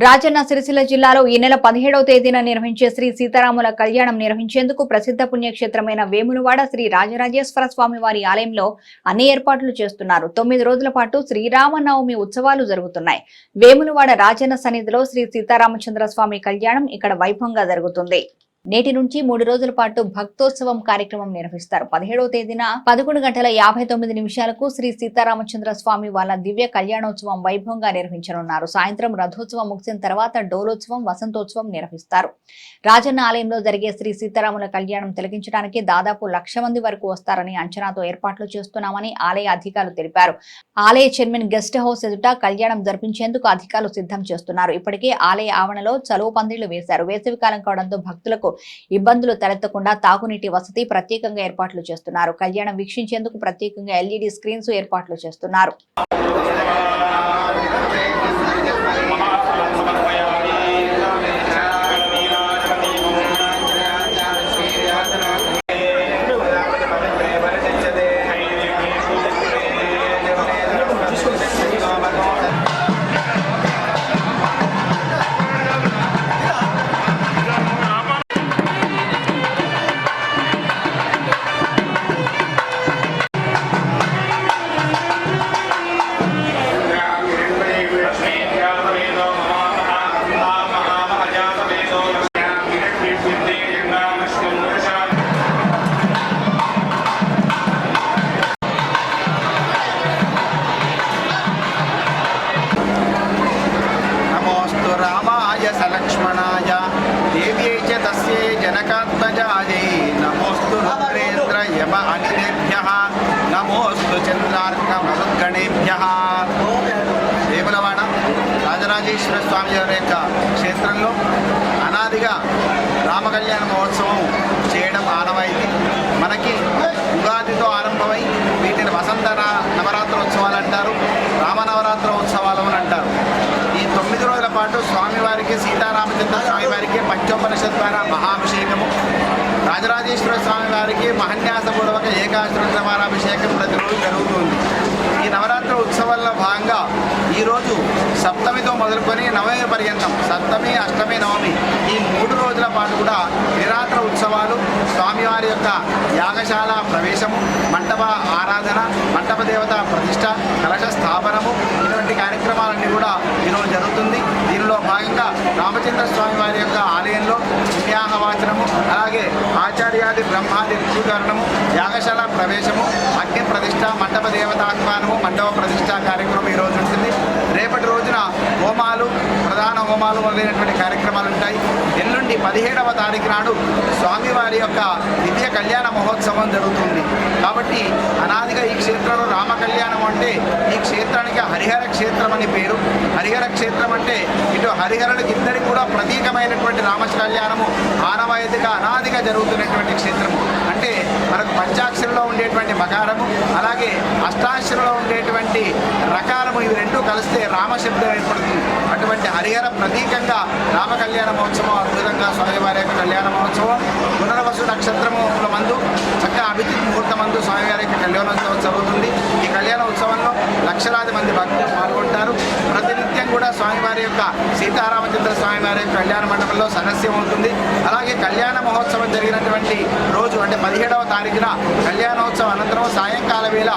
రాజన్న సిరిసిల్ల జిల్లాలో ఈ నెల పదిహేడవ తేదీన నిర్వహించే శ్రీ సీతారాముల కళ్యాణం నిర్వహించేందుకు ప్రసిద్ధ పుణ్యక్షేత్రమైన వేములవాడ శ్రీ రాజరాజేశ్వర స్వామి వారి ఆలయంలో అన్ని ఏర్పాట్లు చేస్తున్నారు. తొమ్మిది రోజుల పాటు శ్రీరామనవమి ఉత్సవాలు జరుగుతున్నాయి. వేములవాడ రాజన్న సన్నిధిలో శ్రీ సీతారామచంద్ర స్వామి కళ్యాణం ఇక్కడ వైభవంగా జరుగుతుంది. నేటి నుంచి మూడు రోజుల పాటు భక్తోత్సవం కార్యక్రమం నిర్వహిస్తారు. పదిహేడవ తేదీన పదకొండు గంటల యాభై తొమ్మిది నిమిషాలకు శ్రీ సీతారామచంద్ర స్వామి వాళ్ళ దివ్య కళ్యాణోత్సవం వైభవంగా నిర్వహించనున్నారు. సాయంత్రం రథోత్సవం ముగిసిన తర్వాత డోలోత్సవం వసంతోత్సవం నిర్వహిస్తారు. రాజన్న ఆలయంలో జరిగే శ్రీ సీతారాముల కళ్యాణం తిలకించడానికి దాదాపు లక్ష మంది వరకు వస్తారని అంచనాతో ఏర్పాట్లు చేస్తున్నామని ఆలయ అధికారులు తెలిపారు. ఆలయ చైర్మన్ గెస్ట్ హౌస్ ఎదుట కళ్యాణం జరిపించేందుకు అధికారులు సిద్ధం చేస్తున్నారు. ఇప్పటికే ఆలయ ఆవరణలో చలువ పందిళ్ళు వేశారు. వేసవి కాలం కావడంతో భక్తులకు ఇబ్బందులు తలెత్తకుండా తాగునీటి వసతి ప్రత్యేకంగా ఏర్పాట్లు చేస్తున్నారు. కళ్యాణం వీక్షించేందుకు ప్రత్యేకంగా ఎల్ఈడి స్క్రీన్స్ ఏర్పాట్లు చేస్తున్నారు. రామాయ సలక్ష్మణాయ దేవ్యై చ తస్యై జనకాత్మజాయై నమోస్తు రుద్రేంద్ర యమ అనిలేభ్య నమోస్తు చంద్రార్క మరుద్గణేభ్య వేములవాడ రాజరాజేశ్వర స్వామి వారి యొక్క క్షేత్రంలో అనాదిగా రామకళ్యాణ మహోత్సవం చేయడం ఆనవాయితీ. మనకి ఉగాదితో ఆరంభమై వీటిని వసంత నవరాత్రోత్సవాలు అంటారు. రామనవరా ఉత్సవాలు అని అంటారు ఈ తొమ్మిది రోజుల పాటు వారికి సీతారామచంద్ర స్వామివారికి పంచోపనిషత్ ద్వారా మహాభిషేకము. రాజరాజేశ్వర స్వామి వారికి మహన్యాసపూర్వక ఏకాశ్వరాభిషేకం ప్రతిరోజు జరుగుతుంది. ఈ నవరాత్రి ఉత్సవాల్లో భాగంగా ఈరోజు సప్తమితో మొదలుకొని నవమి పర్యంతం సప్తమి అష్టమి నవమి ఈ మూడు రోజుల పాటు కూడా నిరాత్ర ఉత్సవాలు స్వామివారి యొక్క యాగశాల ప్రవేశము మంటప ఆరాధన మంటప దేవత ప్రతిష్ట కలశ స్థాపనము ఇటువంటి కార్యక్రమాలన్నీ కూడా ఈరోజు జరుగుతుంది. దీనిలో భాగంగా రామచంద్ర స్వామి వారి యొక్క ఆలయంలో పుణ్యాహవాచనము అలాగే ఆచార్యాది బ్రహ్మాది రుచీకరణము యాగశాల ప్రవేశము అగ్ని ప్రతిష్ట మండప దేవతాహ్వానము మండప ప్రతిష్ట కార్యక్రమం ఈ రోజు ఉంటుంది. హోమాలు మొదలైనటువంటి కార్యక్రమాలు ఉంటాయి. ఎల్లుండి పదిహేడవ తారీఖు నాడు స్వామివారి యొక్క దివ్య కళ్యాణ మహోత్సవం జరుగుతుంది. కాబట్టి అనాదిగా ఈ క్షేత్రంలో రామ కళ్యాణం అంటే ఈ క్షేత్రానికి హరిహర క్షేత్రం అని పేరు. హరిహర క్షేత్రం అంటే ఇటు హరిహరుడికి ఇద్దరికి కూడా ప్రతీకమైనటువంటి రామ కళ్యాణము ఆనవాయితీగా అనాదిగా జరుగుతున్నటువంటి క్షేత్రము. అంటే మనకు పంచాక్షరిలో ఉండేటువంటి మకారము అలాగే అష్టాక్షరిలో ఉండేటువంటి రకారము ఇవి రెండు కలిస్తే రామశబ్దం ఏర్పడుతుంది. అటువంటి హరిహర ప్రతీకంగా రామ కళ్యాణ మహోత్సవం అద్భుతంగా స్వామివారి యొక్క కళ్యాణ మహోత్సవం పునర్వసు నక్షత్రముల మందు చక్కగా అభిజిత్ ముహూర్త మందు స్వామివారి యొక్క కళ్యాణోత్సవం జరుగుతుంది. ఈ కళ్యాణ ఉత్సవంలో లక్షలాది మంది భక్తులు పాల్గొంటారు. కూడా స్వామివారి యొక్క సీతారామచంద్ర స్వామివారి యొక్క కళ్యాణ మండపంలో సదస్యం ఉంటుంది. అలాగే కళ్యాణ మహోత్సవం జరిగినటువంటి రోజు అంటే పదిహేడవ తారీఖున కళ్యాణోత్సవం అనంతరం సాయంకాల వేళ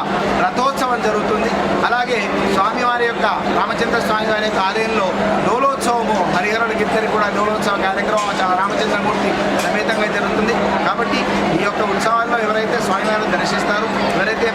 రథోత్సవం జరుగుతుంది. అలాగే స్వామివారి యొక్క రామచంద్ర స్వామివారి యొక్క ఆలయంలో డోలోత్సవము హరిహరుడికి ఇద్దరికి కూడా డోలోత్సవ కార్యక్రమం రామచంద్రమూర్తి సమేతంగా జరుగుతుంది. కాబట్టి ఈ యొక్క ఉత్సవాల్లో ఎవరైతే స్వామివారిని దర్శిస్తారో ఎవరైతే